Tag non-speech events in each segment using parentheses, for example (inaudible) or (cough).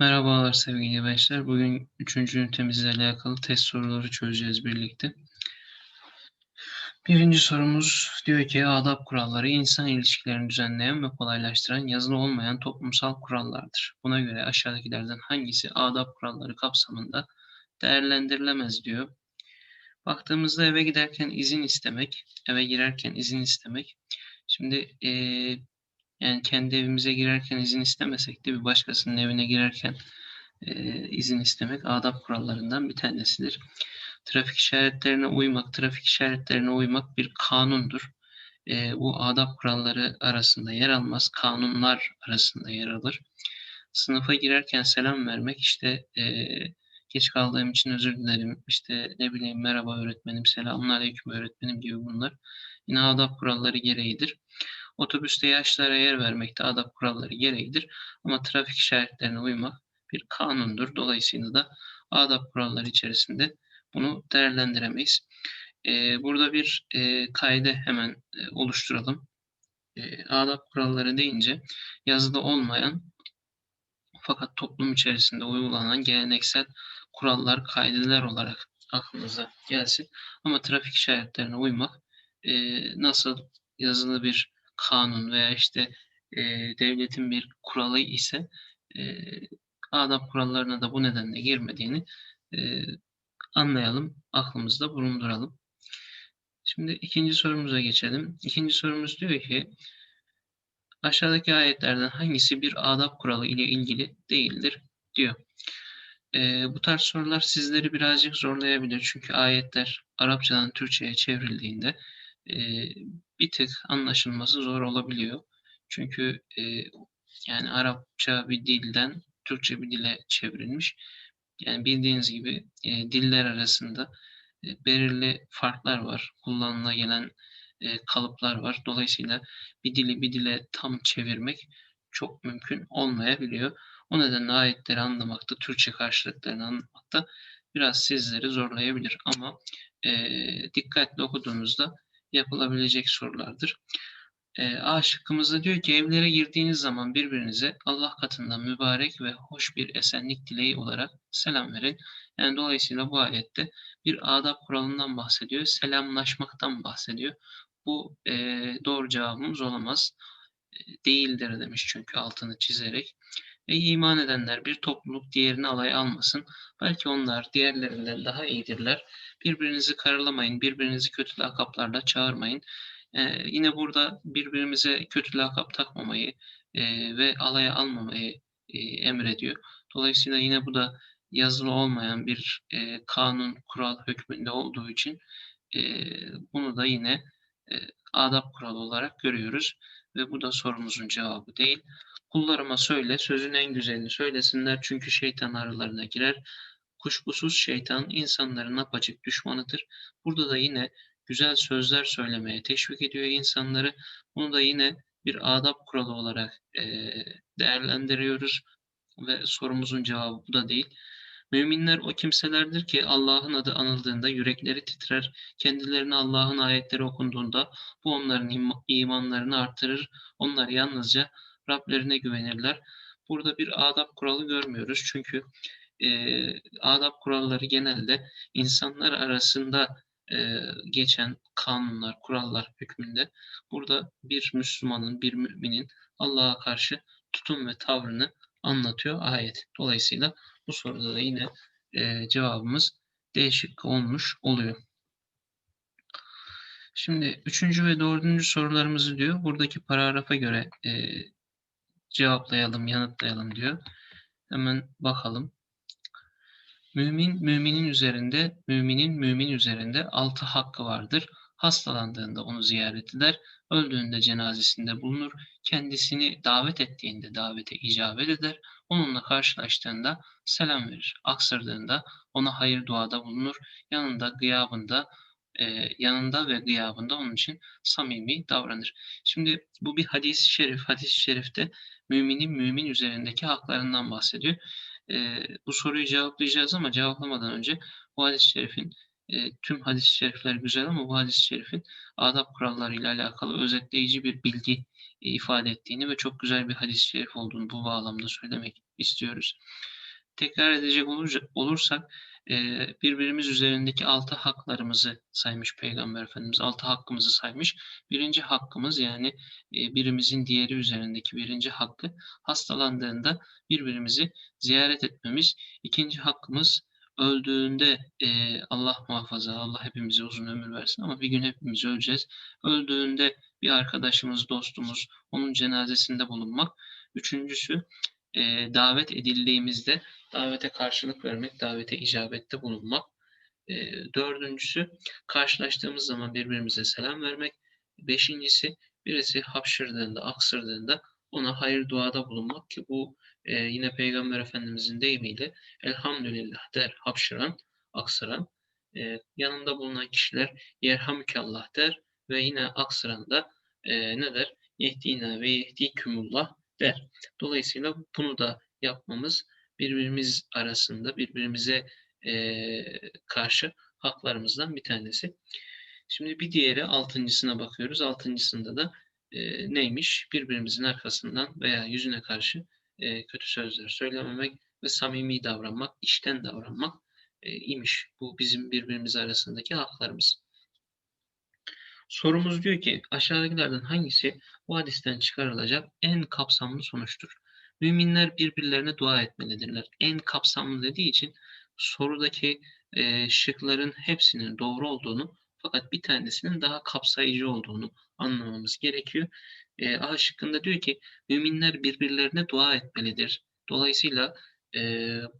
Merhabalar sevgili gençler. Bugün 3. ünitemizle alakalı test soruları çözeceğiz birlikte. Birinci sorumuz diyor ki adab kuralları insan ilişkilerini düzenleyen ve kolaylaştıran yazılı olmayan toplumsal kurallardır. Buna göre aşağıdakilerden hangisi adab kuralları kapsamında değerlendirilemez diyor. Baktığımızda eve giderken izin istemek, eve girerken izin istemek. Şimdi e, yani kendi evimize girerken izin istemesek de bir başkasının evine girerken e, izin istemek adab kurallarından bir tanesidir. Trafik işaretlerine uymak, trafik işaretlerine uymak bir kanundur. E, bu adab kuralları arasında yer almaz, kanunlar arasında yer alır. Sınıfa girerken selam vermek işte e, geç kaldığım için özür dilerim, işte ne bileyim merhaba öğretmenim, selamun aleyküm öğretmenim gibi bunlar yine adab kuralları gereğidir. Otobüste yaşlara yer vermek de adab kuralları gereğidir. Ama trafik işaretlerine uymak bir kanundur. Dolayısıyla da adab kuralları içerisinde bunu değerlendiremeyiz. Ee, burada bir e, kaide hemen e, oluşturalım. E, adab kuralları deyince yazıda olmayan fakat toplum içerisinde uygulanan geleneksel kurallar, kaideler olarak aklınıza gelsin. Ama trafik işaretlerine uymak e, nasıl yazılı bir kanun veya işte e, devletin bir kuralı ise e, adab kurallarına da bu nedenle girmediğini e, anlayalım, aklımızda bulunduralım. Şimdi ikinci sorumuza geçelim. İkinci sorumuz diyor ki aşağıdaki ayetlerden hangisi bir adab kuralı ile ilgili değildir diyor. E, bu tarz sorular sizleri birazcık zorlayabilir. Çünkü ayetler Arapçadan Türkçe'ye çevrildiğinde e, bir tık anlaşılması zor olabiliyor. Çünkü e, yani Arapça bir dilden Türkçe bir dile çevrilmiş. Yani bildiğiniz gibi e, diller arasında e, belirli farklar var. Kullanıla gelen e, kalıplar var. Dolayısıyla bir dili bir dile tam çevirmek çok mümkün olmayabiliyor. O nedenle ayetleri anlamakta, Türkçe karşılıklarını anlamakta biraz sizleri zorlayabilir. Ama e, dikkatli okuduğunuzda yapılabilecek sorulardır. E, A şıkkımızda diyor ki evlere girdiğiniz zaman birbirinize Allah katından mübarek ve hoş bir esenlik dileği olarak selam verin. Yani dolayısıyla bu ayette bir adab kuralından bahsediyor, selamlaşmaktan bahsediyor. Bu e, doğru cevabımız olamaz. E, değildir demiş çünkü altını çizerek. Ve iman edenler bir topluluk diğerini alay almasın. Belki onlar diğerlerinden daha iyidirler. Birbirinizi karalamayın, birbirinizi kötü lakaplarla çağırmayın. Ee, yine burada birbirimize kötü lakap takmamayı e, ve alaya almamayı e, emrediyor. Dolayısıyla yine bu da yazılı olmayan bir e, kanun, kural hükmünde olduğu için e, bunu da yine e, adab kuralı olarak görüyoruz. Ve bu da sorumuzun cevabı değil. Kullarıma söyle, sözün en güzelini söylesinler çünkü şeytan aralarına girer. Kuşkusuz şeytan insanların apaçık düşmanıdır. Burada da yine güzel sözler söylemeye teşvik ediyor insanları. Bunu da yine bir adab kuralı olarak e, değerlendiriyoruz ve sorumuzun cevabı bu da değil. Müminler o kimselerdir ki Allah'ın adı anıldığında yürekleri titrer, kendilerine Allah'ın ayetleri okunduğunda bu onların imanlarını artırır. Onlar yalnızca Rablerine güvenirler. Burada bir adab kuralı görmüyoruz çünkü e, adab kuralları genelde insanlar arasında e, geçen kanunlar, kurallar hükmünde. Burada bir Müslümanın, bir müminin Allah'a karşı tutum ve tavrını anlatıyor ayet. Dolayısıyla bu soruda da yine e, cevabımız değişik olmuş oluyor. Şimdi üçüncü ve dördüncü sorularımızı diyor. Buradaki paragrafa göre e, cevaplayalım, yanıtlayalım diyor. Hemen bakalım. Mümin, müminin üzerinde, müminin mümin üzerinde altı hakkı vardır. Hastalandığında onu ziyaret eder, öldüğünde cenazesinde bulunur, kendisini davet ettiğinde davete icabet eder, onunla karşılaştığında selam verir, aksırdığında ona hayır duada bulunur, yanında gıyabında e, yanında ve gıyabında onun için samimi davranır. Şimdi bu bir hadis-i şerif. Hadis-i şerifte müminin mümin üzerindeki haklarından bahsediyor. E, bu soruyu cevaplayacağız ama cevaplamadan önce bu hadis-i şerifin e, tüm hadis-i şerifler güzel ama bu hadis-i şerifin adab kuralları ile alakalı özetleyici bir bilgi ifade ettiğini ve çok güzel bir hadis-i şerif olduğunu bu bağlamda söylemek istiyoruz. Tekrar edecek olursak birbirimiz üzerindeki altı haklarımızı saymış Peygamber Efendimiz. Altı hakkımızı saymış. Birinci hakkımız yani birimizin diğeri üzerindeki birinci hakkı hastalandığında birbirimizi ziyaret etmemiz. İkinci hakkımız öldüğünde e, Allah muhafaza, Allah hepimize uzun ömür versin ama bir gün hepimiz öleceğiz. Öldüğünde bir arkadaşımız, dostumuz, onun cenazesinde bulunmak. Üçüncüsü e, davet edildiğimizde davete karşılık vermek, davete icabette bulunmak. E, dördüncüsü karşılaştığımız zaman birbirimize selam vermek. Beşincisi birisi hapşırdığında, aksırdığında ona hayır duada bulunmak ki bu e, yine Peygamber Efendimizin deyimiyle elhamdülillah der hapşıran, aksıran. E, yanında bulunan kişiler yerhamükallah der ve yine aksıran da e, ne der? Yehdina ve yehdikümullah der. Dolayısıyla bunu da yapmamız birbirimiz arasında birbirimize e, karşı haklarımızdan bir tanesi. Şimdi bir diğeri altıncısına bakıyoruz. Altıncısında da e, neymiş? Birbirimizin arkasından veya yüzüne karşı e, kötü sözler söylememek ve samimi davranmak, işten davranmak e, imiş. Bu bizim birbirimiz arasındaki haklarımız. Sorumuz diyor ki aşağıdakilerden hangisi bu hadisten çıkarılacak en kapsamlı sonuçtur? Müminler birbirlerine dua etmelidirler. En kapsamlı dediği için sorudaki e, şıkların hepsinin doğru olduğunu fakat bir tanesinin daha kapsayıcı olduğunu anlamamız gerekiyor. E, A şıkkında diyor ki müminler birbirlerine dua etmelidir. Dolayısıyla e,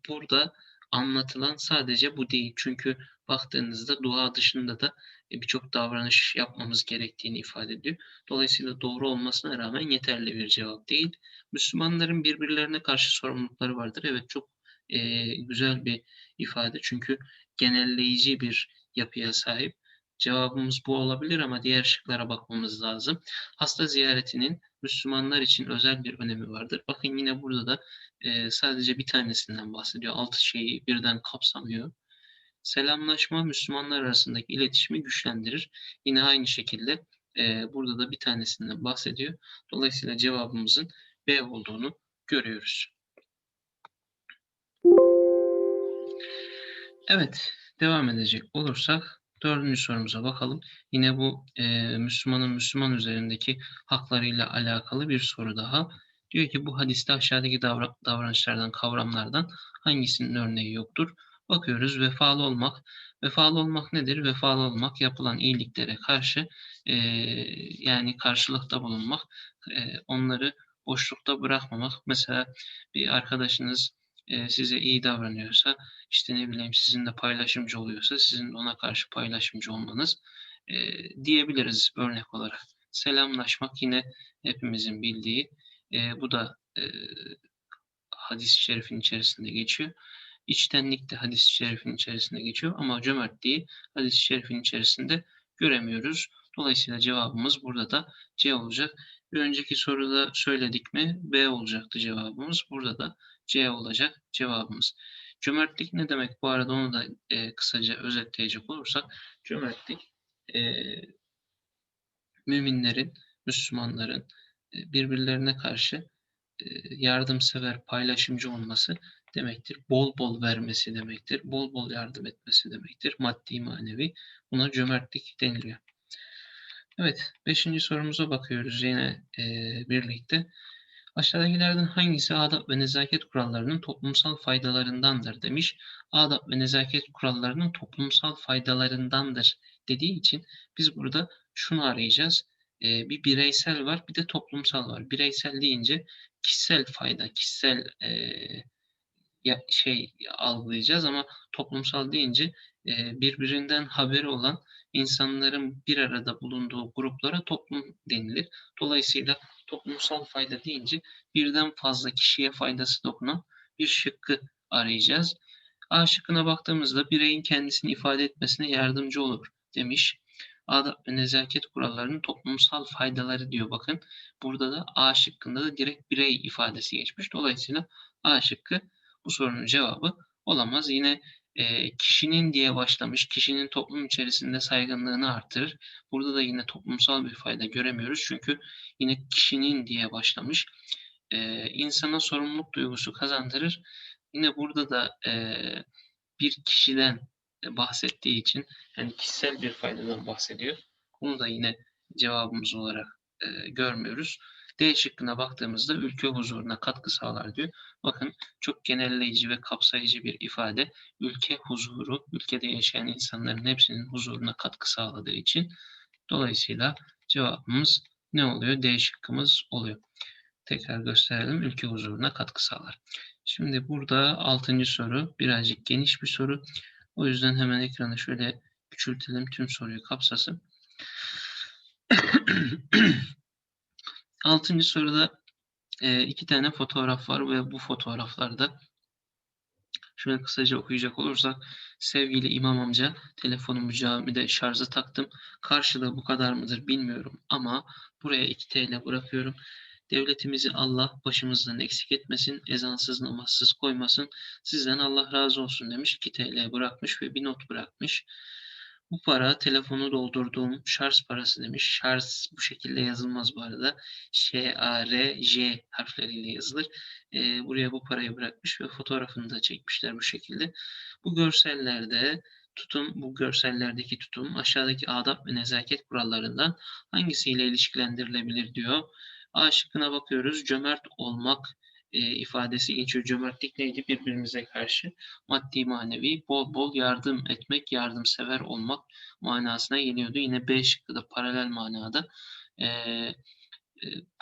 burada anlatılan sadece bu değil. Çünkü baktığınızda dua dışında da e, birçok davranış yapmamız gerektiğini ifade ediyor. Dolayısıyla doğru olmasına rağmen yeterli bir cevap değil. Müslümanların birbirlerine karşı sorumlulukları vardır. Evet çok e, güzel bir ifade çünkü genelleyici bir yapıya sahip. Cevabımız bu olabilir ama diğer şıklara bakmamız lazım. Hasta ziyaretinin Müslümanlar için özel bir önemi vardır. Bakın yine burada da e, sadece bir tanesinden bahsediyor. Altı şeyi birden kapsamıyor. Selamlaşma Müslümanlar arasındaki iletişimi güçlendirir. Yine aynı şekilde e, burada da bir tanesinden bahsediyor. Dolayısıyla cevabımızın B olduğunu görüyoruz. Evet, devam edecek olursak dördüncü sorumuza bakalım. Yine bu e, Müslümanın Müslüman üzerindeki haklarıyla alakalı bir soru daha. Diyor ki bu hadiste aşağıdaki davra davranışlardan, kavramlardan hangisinin örneği yoktur? Bakıyoruz vefalı olmak. Vefalı olmak nedir? Vefalı olmak yapılan iyiliklere karşı e, yani karşılıkta bulunmak, e, onları boşlukta bırakmamak. Mesela bir arkadaşınız e, size iyi davranıyorsa, işte ne bileyim sizinle paylaşımcı oluyorsa, sizin ona karşı paylaşımcı olmanız e, diyebiliriz örnek olarak. Selamlaşmak yine hepimizin bildiği, e, bu da e, hadis-i şerifin içerisinde geçiyor. İçtenlik de hadis-i şerifin içerisinde geçiyor ama cömertliği hadis-i şerifin içerisinde göremiyoruz. Dolayısıyla cevabımız burada da C olacak. Bir önceki soruda söyledik mi? B olacaktı cevabımız. Burada da C olacak cevabımız. Cömertlik ne demek? Bu arada onu da e, kısaca özetleyecek olursak cömertlik e, müminlerin, Müslümanların e, birbirlerine karşı e, yardımsever, paylaşımcı olması demektir. Bol bol vermesi demektir. Bol bol yardım etmesi demektir. Maddi manevi. Buna cömertlik deniliyor. Evet, beşinci sorumuza bakıyoruz yine e, birlikte. Aşağıdakilerden hangisi adab ve nezaket kurallarının toplumsal faydalarındandır demiş. Adab ve nezaket kurallarının toplumsal faydalarındandır dediği için biz burada şunu arayacağız. Ee, bir bireysel var bir de toplumsal var. Bireysel deyince kişisel fayda, kişisel e, ya, şey algılayacağız ama toplumsal deyince e, birbirinden haberi olan insanların bir arada bulunduğu gruplara toplum denilir. Dolayısıyla toplumsal fayda deyince birden fazla kişiye faydası dokunan bir şıkkı arayacağız. A şıkkına baktığımızda bireyin kendisini ifade etmesine yardımcı olur demiş. Adab ve nezaket kurallarının toplumsal faydaları diyor bakın. Burada da A şıkkında da direkt birey ifadesi geçmiş. Dolayısıyla A şıkkı bu sorunun cevabı olamaz. Yine e, kişinin diye başlamış, kişinin toplum içerisinde saygınlığını artırır. Burada da yine toplumsal bir fayda göremiyoruz çünkü yine kişinin diye başlamış. E, insana sorumluluk duygusu kazandırır. Yine burada da e, bir kişiden bahsettiği için yani kişisel bir faydadan bahsediyor. Bunu da yine cevabımız olarak e, görmüyoruz. D şıkkına baktığımızda ülke huzuruna katkı sağlar diyor. Bakın çok genelleyici ve kapsayıcı bir ifade. Ülke huzuru, ülkede yaşayan insanların hepsinin huzuruna katkı sağladığı için dolayısıyla cevabımız ne oluyor? D şıkkımız oluyor. Tekrar gösterelim. Ülke huzuruna katkı sağlar. Şimdi burada altıncı soru birazcık geniş bir soru. O yüzden hemen ekranı şöyle küçültelim. Tüm soruyu kapsasın. (clears throat) Altıncı soruda e, iki tane fotoğraf var ve bu fotoğraflarda şöyle kısaca okuyacak olursak sevgili imam amca telefonumu camide şarja taktım. Karşılığı bu kadar mıdır bilmiyorum ama buraya 2 TL bırakıyorum. Devletimizi Allah başımızdan eksik etmesin, ezansız namazsız koymasın. Sizden Allah razı olsun demiş. 2 TL bırakmış ve bir not bırakmış. Bu para telefonu doldurduğum şarj parası demiş. Şarj bu şekilde yazılmaz bu arada. Ş-A-R-J harfleriyle yazılır. E, buraya bu parayı bırakmış ve fotoğrafını da çekmişler bu şekilde. Bu görsellerde tutum, bu görsellerdeki tutum aşağıdaki adab ve nezaket kurallarından hangisiyle ilişkilendirilebilir diyor. A şıkkına bakıyoruz. Cömert olmak e, ifadesi geçiyor. Cömertlik neydi? Birbirimize karşı maddi manevi bol bol yardım etmek, yardımsever olmak manasına geliyordu. Yine B şıkkı da paralel manada. E, e,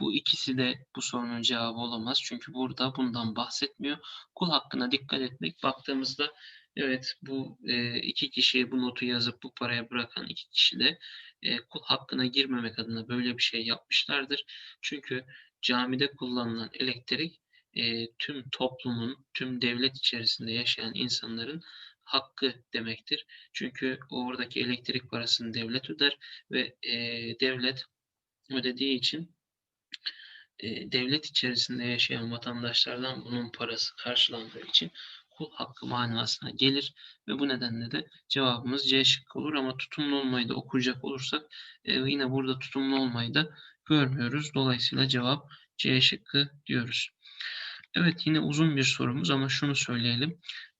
bu ikisi de bu sorunun cevabı olamaz. Çünkü burada bundan bahsetmiyor. Kul hakkına dikkat etmek. Baktığımızda evet bu e, iki kişi bu notu yazıp bu paraya bırakan iki kişi de e, kul hakkına girmemek adına böyle bir şey yapmışlardır. Çünkü camide kullanılan elektrik e, tüm toplumun, tüm devlet içerisinde yaşayan insanların hakkı demektir. Çünkü oradaki elektrik parasını devlet öder ve e, devlet ödediği için e, devlet içerisinde yaşayan vatandaşlardan bunun parası karşılandığı için kul hakkı manasına gelir ve bu nedenle de cevabımız C şıkkı olur ama tutumlu olmayı da okuyacak olursak e, yine burada tutumlu olmayı da görmüyoruz. Dolayısıyla cevap C şıkkı diyoruz. Evet yine uzun bir sorumuz ama şunu söyleyelim.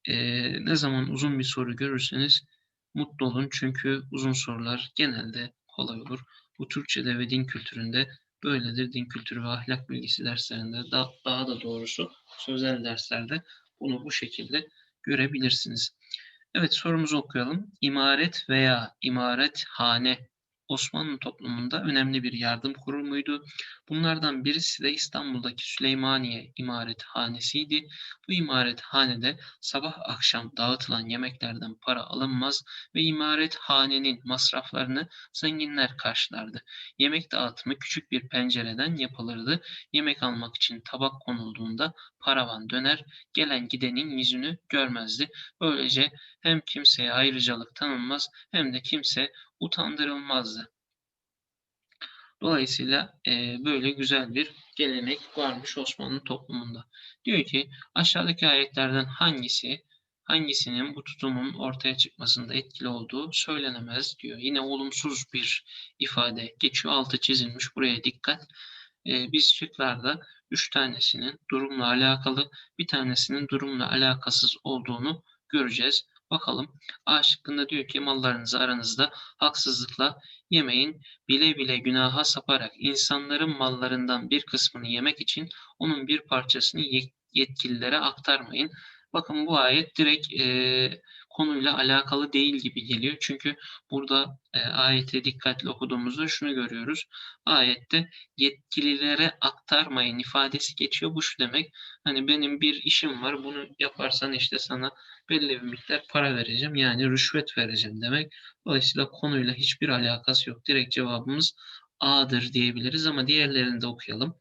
Ee, ne zaman uzun bir soru görürseniz mutlu olun çünkü uzun sorular genelde kolay olur. Bu Türkçe'de ve din kültüründe böyledir. Din kültürü ve ahlak bilgisi derslerinde da, daha da doğrusu sözel derslerde bunu bu şekilde görebilirsiniz. Evet sorumuzu okuyalım. İmaret veya imarethane Osmanlı toplumunda önemli bir yardım kurumuydu. Bunlardan birisi de İstanbul'daki Süleymaniye İmarethanesi'ydi. Bu imarethanede sabah akşam dağıtılan yemeklerden para alınmaz ve imarethanenin masraflarını zenginler karşılardı. Yemek dağıtımı küçük bir pencereden yapılırdı. Yemek almak için tabak konulduğunda paravan döner, gelen gidenin yüzünü görmezdi. Böylece hem kimseye ayrıcalık tanınmaz hem de kimse utandırılmazdı. Dolayısıyla e, böyle güzel bir gelenek varmış Osmanlı toplumunda. Diyor ki aşağıdaki ayetlerden hangisi hangisinin bu tutumun ortaya çıkmasında etkili olduğu söylenemez diyor. Yine olumsuz bir ifade geçiyor. Altı çizilmiş. Buraya dikkat. E, biz şıklarda üç tanesinin durumla alakalı, bir tanesinin durumla alakasız olduğunu göreceğiz. Bakalım A şıkkında diyor ki mallarınızı aranızda haksızlıkla yemeyin. Bile bile günaha saparak insanların mallarından bir kısmını yemek için onun bir parçasını yetkililere aktarmayın. Bakın bu ayet direkt e, konuyla alakalı değil gibi geliyor. Çünkü burada e, ayeti dikkatli okuduğumuzda şunu görüyoruz. Ayette yetkililere aktarmayın ifadesi geçiyor. Bu şu demek. Hani benim bir işim var. Bunu yaparsan işte sana belli bir miktar para vereceğim. Yani rüşvet vereceğim demek. Dolayısıyla konuyla hiçbir alakası yok. Direkt cevabımız A'dır diyebiliriz ama diğerlerini de okuyalım.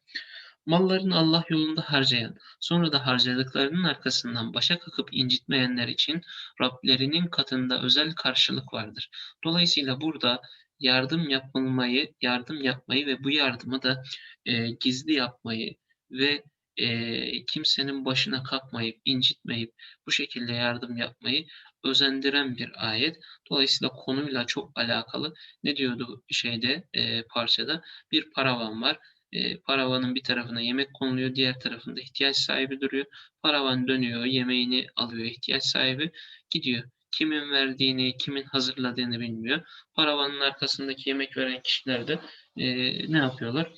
Mallarını Allah yolunda harcayan, sonra da harcadıklarının arkasından başa kakıp incitmeyenler için Rablerinin katında özel karşılık vardır. Dolayısıyla burada yardım yapılmayı, yardım yapmayı ve bu yardımı da e, gizli yapmayı ve e, kimsenin başına kalkmayıp, incitmeyip, bu şekilde yardım yapmayı özendiren bir ayet. Dolayısıyla konuyla çok alakalı. Ne diyordu şeyde e, parçada? Bir paravan var. E, paravanın bir tarafına yemek konuluyor, diğer tarafında ihtiyaç sahibi duruyor. Paravan dönüyor, yemeğini alıyor ihtiyaç sahibi, gidiyor. Kimin verdiğini, kimin hazırladığını bilmiyor. Paravanın arkasındaki yemek veren kişiler de e, ne yapıyorlar?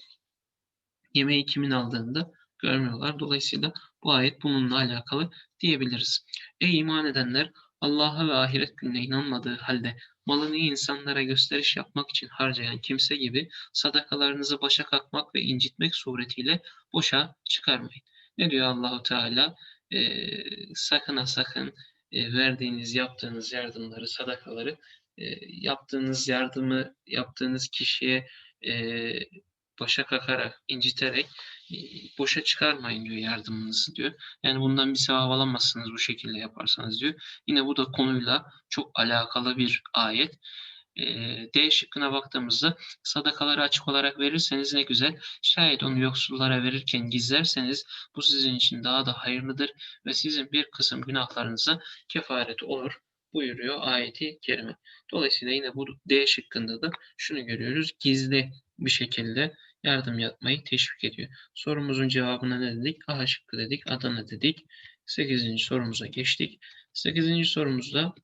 Yemeği kimin aldığını da görmüyorlar. Dolayısıyla bu ayet bununla alakalı diyebiliriz. Ey iman edenler Allah'a ve ahiret gününe inanmadığı halde malını insanlara gösteriş yapmak için harcayan kimse gibi sadakalarınızı başa kalkmak ve incitmek suretiyle boşa çıkarmayın. Ne diyor Allahu Teala? Ee, sakın ha sakın e, verdiğiniz, yaptığınız yardımları, sadakaları e, yaptığınız yardımı yaptığınız kişiye e, başa kakarak, inciterek boşa çıkarmayın diyor yardımınızı diyor. Yani bundan bir sevap alamazsınız bu şekilde yaparsanız diyor. Yine bu da konuyla çok alakalı bir ayet. D şıkkına baktığımızda sadakaları açık olarak verirseniz ne güzel. Şayet onu yoksullara verirken gizlerseniz bu sizin için daha da hayırlıdır ve sizin bir kısım günahlarınıza kefaret olur buyuruyor ayeti kerime. Dolayısıyla yine bu D şıkkında da şunu görüyoruz. Gizli bir şekilde yardım yapmayı teşvik ediyor. Sorumuzun cevabına ne dedik? A şıkkı dedik, Adana dedik. 8. sorumuza geçtik. 8. sorumuzda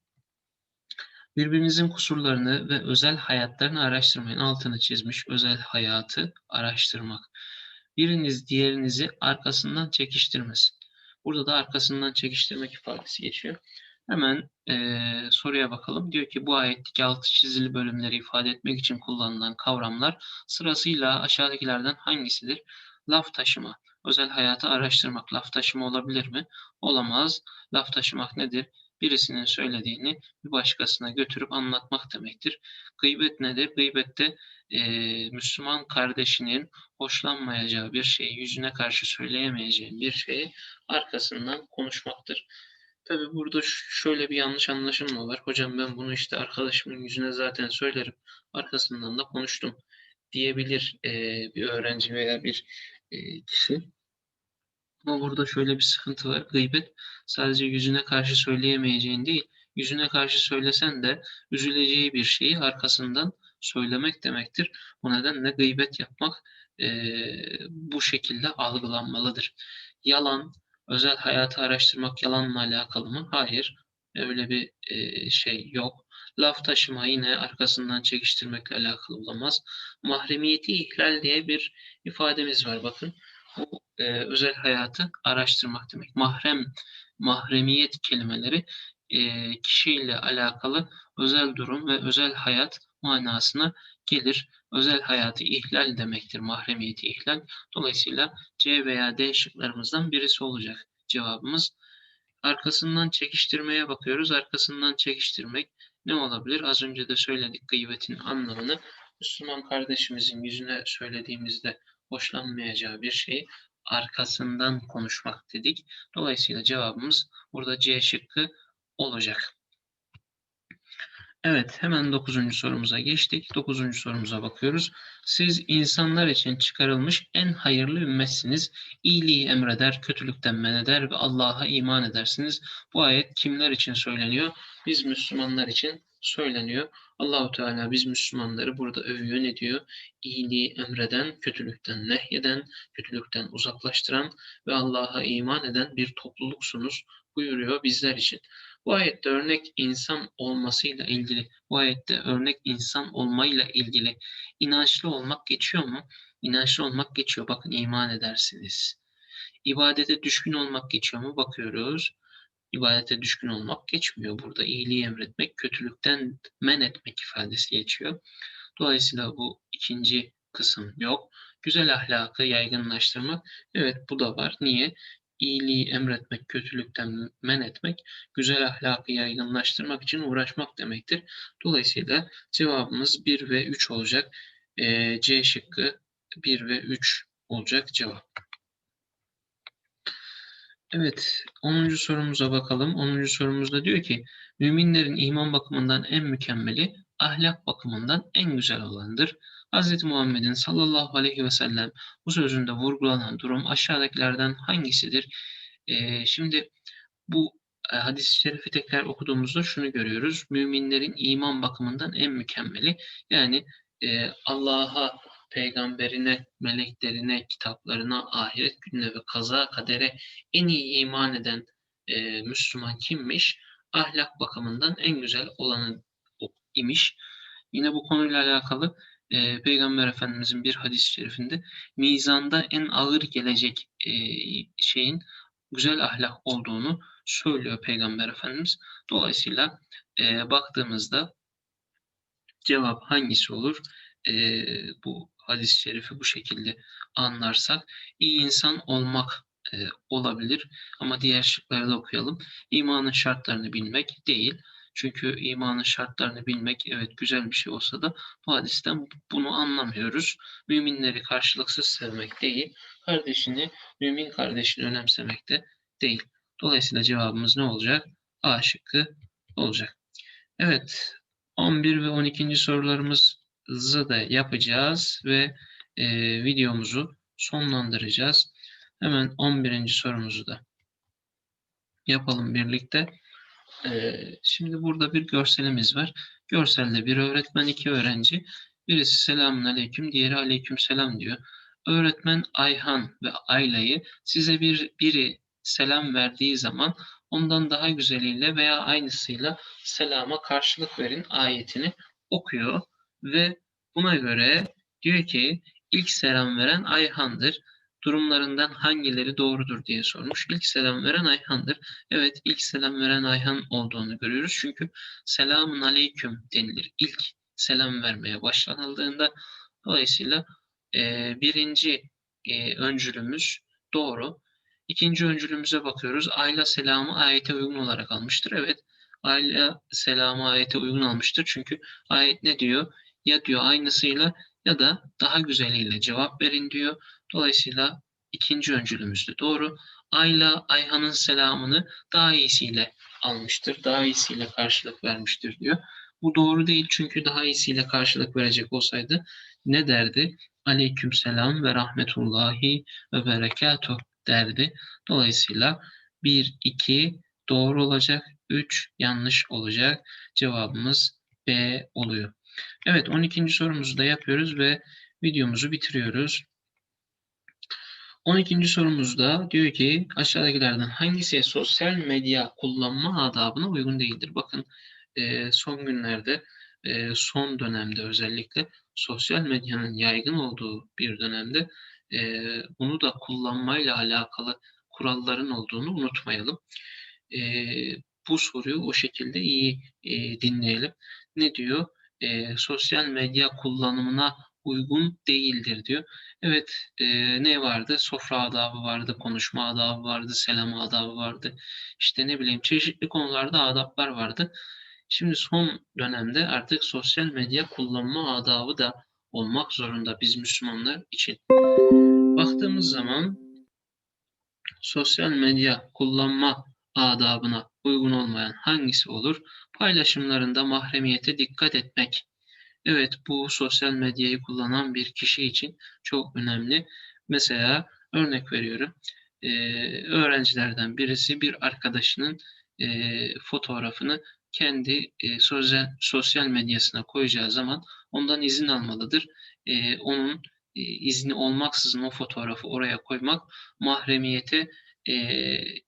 birbirinizin kusurlarını ve özel hayatlarını araştırmayın. Altını çizmiş özel hayatı araştırmak. Biriniz diğerinizi arkasından çekiştirmesin. Burada da arkasından çekiştirmek ifadesi geçiyor. Hemen e, soruya bakalım. Diyor ki bu ayetteki altı çizili bölümleri ifade etmek için kullanılan kavramlar sırasıyla aşağıdakilerden hangisidir? Laf taşıma. Özel hayatı araştırmak laf taşıma olabilir mi? Olamaz. Laf taşımak nedir? Birisinin söylediğini bir başkasına götürüp anlatmak demektir. Gıybet nedir? Gıybette e, Müslüman kardeşinin hoşlanmayacağı bir şeyi, yüzüne karşı söyleyemeyeceği bir şeyi arkasından konuşmaktır. Tabii burada şöyle bir yanlış anlaşılma var. Hocam ben bunu işte arkadaşımın yüzüne zaten söylerim. Arkasından da konuştum diyebilir e, bir öğrenci veya bir e, kişi. Ama burada şöyle bir sıkıntı var. Gıybet sadece yüzüne karşı söyleyemeyeceğin değil, yüzüne karşı söylesen de üzüleceği bir şeyi arkasından söylemek demektir. Bu nedenle gıybet yapmak e, bu şekilde algılanmalıdır. Yalan, özel hayatı araştırmak yalanla alakalı mı? Hayır. Öyle bir e, şey yok. Laf taşıma yine arkasından çekiştirmekle alakalı olamaz. Mahremiyeti ihlal diye bir ifademiz var bakın. Bu e, özel hayatı araştırmak demek. Mahrem, mahremiyet kelimeleri e, kişiyle alakalı özel durum ve özel hayat manasına gelir. Özel hayatı ihlal demektir. Mahremiyeti ihlal. Dolayısıyla C veya D şıklarımızdan birisi olacak cevabımız. Arkasından çekiştirmeye bakıyoruz. Arkasından çekiştirmek ne olabilir? Az önce de söyledik gıybetin anlamını. Müslüman kardeşimizin yüzüne söylediğimizde hoşlanmayacağı bir şeyi arkasından konuşmak dedik. Dolayısıyla cevabımız burada C şıkkı olacak. Evet, hemen dokuzuncu sorumuza geçtik. Dokuzuncu sorumuza bakıyoruz. Siz insanlar için çıkarılmış en hayırlı ümmetsiniz. İyiliği emreder, kötülükten men eder ve Allah'a iman edersiniz. Bu ayet kimler için söyleniyor? Biz Müslümanlar için söyleniyor. Allahu Teala biz Müslümanları burada övüyor. Ne diyor? İyiliği emreden, kötülükten nehyeden, kötülükten uzaklaştıran ve Allah'a iman eden bir topluluksunuz buyuruyor bizler için. Bu ayette örnek insan olmasıyla ilgili, bu ayette örnek insan olmayla ilgili inançlı olmak geçiyor mu? İnançlı olmak geçiyor. Bakın iman edersiniz. İbadete düşkün olmak geçiyor mu? Bakıyoruz. İbadete düşkün olmak geçmiyor. Burada iyiliği emretmek, kötülükten men etmek ifadesi geçiyor. Dolayısıyla bu ikinci kısım yok. Güzel ahlakı yaygınlaştırmak, evet bu da var. Niye? İyiliği emretmek, kötülükten men etmek, güzel ahlakı yaygınlaştırmak için uğraşmak demektir. Dolayısıyla cevabımız 1 ve 3 olacak. E, C şıkkı 1 ve 3 olacak cevap. Evet, 10. sorumuza bakalım. 10. sorumuzda diyor ki, müminlerin iman bakımından en mükemmeli ahlak bakımından en güzel olanıdır. Hz. Muhammed'in sallallahu aleyhi ve sellem bu sözünde vurgulanan durum aşağıdakilerden hangisidir? Ee, şimdi bu e, hadis-i şerifi tekrar okuduğumuzda şunu görüyoruz. Müminlerin iman bakımından en mükemmeli yani e, Allah'a, peygamberine, meleklerine, kitaplarına, ahiret gününe ve kaza kadere en iyi iman eden e, Müslüman kimmiş? Ahlak bakımından en güzel olanı imiş. Yine bu konuyla alakalı e, Peygamber Efendimizin bir hadis-i şerifinde mizanda en ağır gelecek e, şeyin güzel ahlak olduğunu söylüyor Peygamber Efendimiz. Dolayısıyla e, baktığımızda cevap hangisi olur? E, bu hadis-i şerifi bu şekilde anlarsak iyi insan olmak e, olabilir ama diğer şıkları da okuyalım. İmanın şartlarını bilmek değil. Çünkü imanın şartlarını bilmek evet güzel bir şey olsa da bu hadisten bunu anlamıyoruz. Müminleri karşılıksız sevmek değil, kardeşini, mümin kardeşini önemsemek de değil. Dolayısıyla cevabımız ne olacak? A şıkkı olacak. Evet, 11 ve 12. sorularımızı da yapacağız ve e, videomuzu sonlandıracağız. Hemen 11. sorumuzu da yapalım birlikte. Ee, şimdi burada bir görselimiz var. Görselde bir öğretmen, iki öğrenci. Birisi selamun aleyküm, diğeri aleyküm selam diyor. Öğretmen Ayhan ve Ayla'yı size bir biri selam verdiği zaman ondan daha güzeliyle veya aynısıyla selama karşılık verin ayetini okuyor ve buna göre diyor ki ilk selam veren Ayhan'dır durumlarından hangileri doğrudur diye sormuş. İlk selam veren Ayhan'dır. Evet ilk selam veren Ayhan olduğunu görüyoruz. Çünkü selamun aleyküm denilir. İlk selam vermeye başlanıldığında dolayısıyla e, birinci e, öncülümüz doğru. İkinci öncülümüze bakıyoruz. Ayla selamı ayete uygun olarak almıştır. Evet Ayla selamı ayete uygun almıştır. Çünkü ayet ne diyor? Ya diyor aynısıyla ya da daha güzeliyle cevap verin diyor. Dolayısıyla ikinci öncülümüz de doğru. Ayla Ayhan'ın selamını daha iyisiyle almıştır. Daha iyisiyle karşılık vermiştir diyor. Bu doğru değil çünkü daha iyisiyle karşılık verecek olsaydı ne derdi? Aleyküm selam ve rahmetullahi ve berekatuh derdi. Dolayısıyla 1, 2 doğru olacak, 3 yanlış olacak. Cevabımız B oluyor. Evet 12. sorumuzu da yapıyoruz ve videomuzu bitiriyoruz. 12. sorumuzda diyor ki aşağıdakilerden hangisi sosyal medya kullanma adabına uygun değildir? Bakın e, son günlerde, e, son dönemde özellikle sosyal medyanın yaygın olduğu bir dönemde e, bunu da kullanmayla alakalı kuralların olduğunu unutmayalım. E, bu soruyu o şekilde iyi e, dinleyelim. Ne diyor? E, sosyal medya kullanımına uygun değildir diyor. Evet e, ne vardı? Sofra adabı vardı, konuşma adabı vardı, selam adabı vardı. İşte ne bileyim çeşitli konularda adaplar vardı. Şimdi son dönemde artık sosyal medya kullanma adabı da olmak zorunda biz Müslümanlar için. Baktığımız zaman sosyal medya kullanma adabına uygun olmayan hangisi olur? Paylaşımlarında mahremiyete dikkat etmek Evet bu sosyal medyayı kullanan bir kişi için çok önemli. Mesela örnek veriyorum. E, öğrencilerden birisi bir arkadaşının e, fotoğrafını kendi e, sosyal, sosyal medyasına koyacağı zaman ondan izin almalıdır. E, onun e, izni olmaksızın o fotoğrafı oraya koymak mahremiyete e,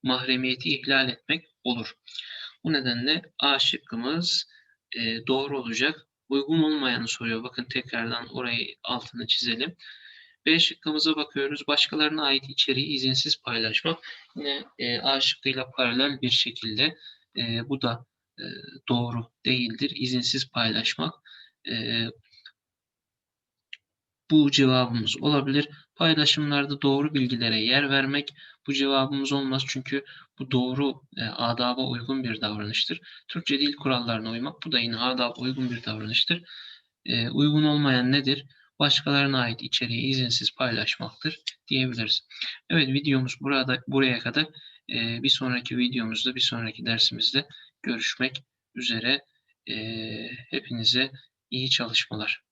mahremiyeti ihlal etmek olur. Bu nedenle A şıkkımız e, doğru olacak uygun olmayanı soruyor. Bakın tekrardan orayı altını çizelim. B şıkkımıza bakıyoruz. Başkalarına ait içeriği izinsiz paylaşmak. Yine e, A şıkkıyla paralel bir şekilde e, bu da e, doğru değildir. İzinsiz paylaşmak. E, bu cevabımız olabilir. Paylaşımlarda doğru bilgilere yer vermek bu cevabımız olmaz çünkü bu doğru e, adaba uygun bir davranıştır. Türkçe dil kurallarına uymak bu da yine adaba uygun bir davranıştır. E, uygun olmayan nedir? Başkalarına ait içeriği izinsiz paylaşmaktır diyebiliriz. Evet videomuz burada buraya kadar. E, bir sonraki videomuzda bir sonraki dersimizde görüşmek üzere. Eee, hepinize iyi çalışmalar.